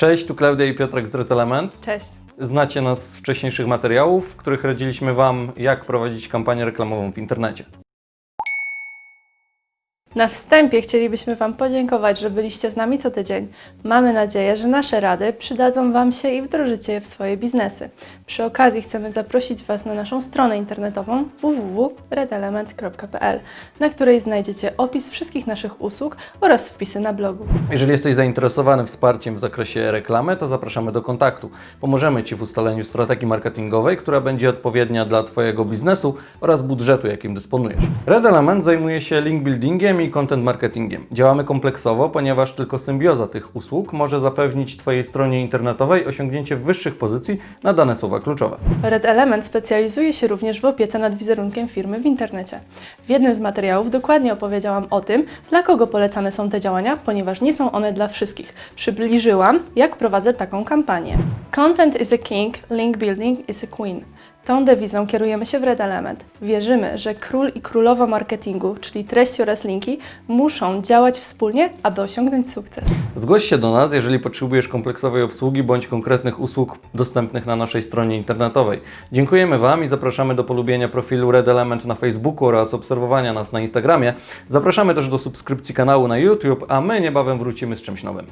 Cześć, tu Klaudia i Piotrek z Red Element. Cześć. Znacie nas z wcześniejszych materiałów, w których radziliśmy Wam, jak prowadzić kampanię reklamową w internecie. Na wstępie chcielibyśmy Wam podziękować, że byliście z nami co tydzień. Mamy nadzieję, że nasze rady przydadzą Wam się i wdrożycie je w swoje biznesy. Przy okazji chcemy zaprosić Was na naszą stronę internetową www.redelement.pl, na której znajdziecie opis wszystkich naszych usług oraz wpisy na blogu. Jeżeli jesteś zainteresowany wsparciem w zakresie reklamy, to zapraszamy do kontaktu. Pomożemy Ci w ustaleniu strategii marketingowej, która będzie odpowiednia dla Twojego biznesu oraz budżetu, jakim dysponujesz. Red Element zajmuje się link buildingiem i content marketingiem. Działamy kompleksowo, ponieważ tylko symbioza tych usług może zapewnić Twojej stronie internetowej osiągnięcie wyższych pozycji na dane słowa kluczowe. Red Element specjalizuje się również w opiece nad wizerunkiem firmy w internecie. W jednym z materiałów dokładnie opowiedziałam o tym, dla kogo polecane są te działania, ponieważ nie są one dla wszystkich. Przybliżyłam, jak prowadzę taką kampanię. Content is a king, link building is a queen. Tą dewizą kierujemy się w Red Element. Wierzymy, że król i królowa marketingu, czyli treści oraz linki, muszą działać wspólnie, aby osiągnąć sukces. Zgłoś się do nas, jeżeli potrzebujesz kompleksowej obsługi bądź konkretnych usług dostępnych na naszej stronie internetowej. Dziękujemy Wam i zapraszamy do polubienia profilu Red Element na Facebooku oraz obserwowania nas na Instagramie. Zapraszamy też do subskrypcji kanału na YouTube, a my niebawem wrócimy z czymś nowym.